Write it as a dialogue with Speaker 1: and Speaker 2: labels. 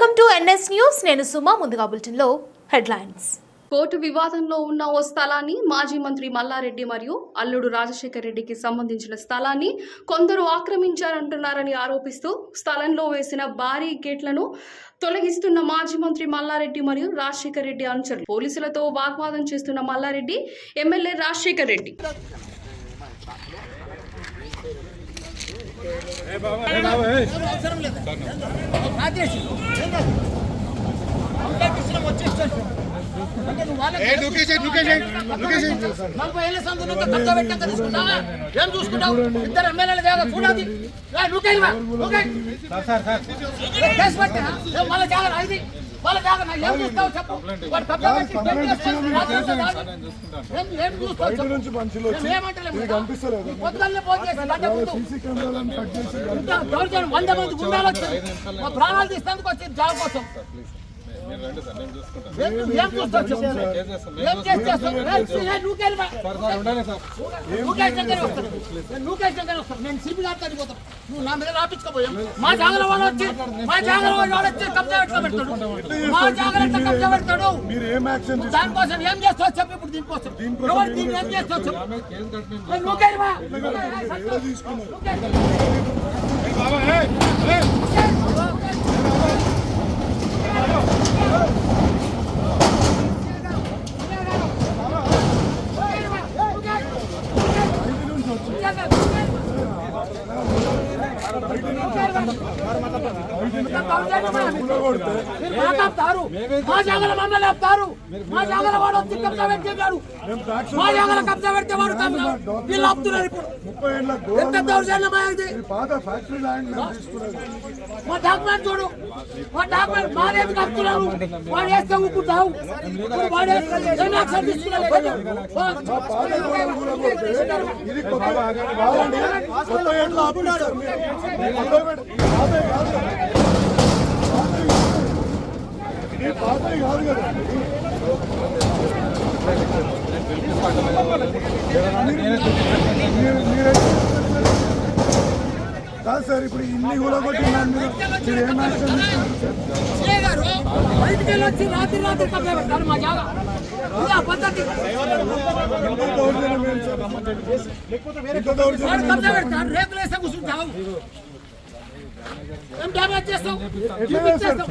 Speaker 1: Welcome to NS news. నేను సుమా ముందుగా బులెటిన్లో హెడ్లైన్స్.
Speaker 2: కోర్టు వివాదంలో ఉన్న ఓ స్థలాన్ని మాజీ మంత్రి మల్లారెడ్డి మరియు అల్లుడు రాజశేఖర్ రెడ్డికి సంబంధించిన స్థలాన్ని కొందరు ఆక్రమించారంటున్నారని ఆరోపిస్తూ స్థలంలో వేసిన భారీ గేట్లను తొలగిస్తున్న మాజీ మంత్రి మల్లారెడ్డి మరియు రాజశేఖర్ రెడ్డి అనుచరులు. పోలీసులతో వాగ్వాదం చేస్తున్న మల్లారెడ్డి ఎమ్మెల్యే రాజశేఖర్ రెడ్డి.
Speaker 3: అవసరం లేదు?
Speaker 4: నలభై ఏళ్ళ సందులో కట్ట పెట్టాక తీసుకుంటావా? ఏం చూసుకుంటావు? ఇద్దరు ఎమ్మెల్యేలు జాగా చూడాలి ఏ, నువ్వుకెళ్ళి వా, నువ్వుకెళ్ళి. ఏ, కేసు పెట్టా ఏ, వాళ్ళ జాగా ఇది. వాళ్ళ జాగా నా ఏం చూస్తావు చెప్పు. వాడు కబ్జా పెట్టి ఏం చేస్తావు? రాజ్యాంగం కాదు. ఏం- ఏం చూస్తావు చెప్పు.
Speaker 5: నుంచి మనుషులు వచ్చి
Speaker 4: మేము ఏమంటలేము
Speaker 5: ఇది
Speaker 4: కదా.
Speaker 5: కనిపిస్తలేదు
Speaker 4: పొద్దున్నే ఫోన్ చేసి గంట ముందు.
Speaker 5: సీసీ కెమెరాలను కట్ చేసి
Speaker 4: ఇంకా దౌర్జన్యం వంద మంది గుండాలు వచ్చారు మా ప్రాణాలు తీసేందుకు వచ్చి జాబ్ కోసం. ఏం ఏం చూస్తావు చెప్పు ఏం చేస్తావు ఏ, నువ్వుకెళ్ళి వా. నువ్వుకేసి దగ్గరే వస్తాడు. నేను నువ్వుకేసి దగ్గరే వస్తాను. నేను సిబి గారి దగ్గరికి పోతాను. నువ్వు నా మీద రాపించుకోపోయాం మా జాగ్రత్త వాడు వచ్చి మా జాగ్రత్త వాడు వాడు వచ్చి కబ్జా పెట్టుకోబెడతాడు మా జాగ్రత్త కబ్జా పెడతాడు
Speaker 5: మీరు ఏం యాక్షన్ తీసుకుంటారు
Speaker 4: దానికోసం ఏం చేస్తావు చెప్పు ఇప్పుడు దీనికోసం ఎవరు దీన్ని ఏం చేస్తావు చెప్పు ఏ, నువ్వుకెళ్ళి వా. నువ్వుకెళ్ళి. మీరు మాట్లాడతారు మా జాగల మమ్మల్ని ఆపుతారు మా జాగల వాడు వచ్చి కబ్జా పెట్టేశాడు మా జాగల కబ్జా పెడితే వాడు కబ్జా వీళ్ళు ఆపుతున్నారు ఇప్పుడు ఎంత దౌర్జన్యమా ఇది మా డాక్యుమెంట్ చూడు మా డాక్యుమెంట్ మా రేపు కడుతున్నారు వాడు వేస్తే ఊపుకుంటావు వాడు వేస్తే
Speaker 5: కాదు సార్ ఇప్పుడు ఇన్ని కూలగొట్టినాను మీరు? ఏం
Speaker 4: బయటికి వెళ్ళి వచ్చి రాత్రి రాత్రి పెడతారు. మా జాగా పద్ధతి కూర్చుంటావు. ఏం డ్యామేజ్ చేస్తావు?
Speaker 5: ఎట్లా చేస్తారు?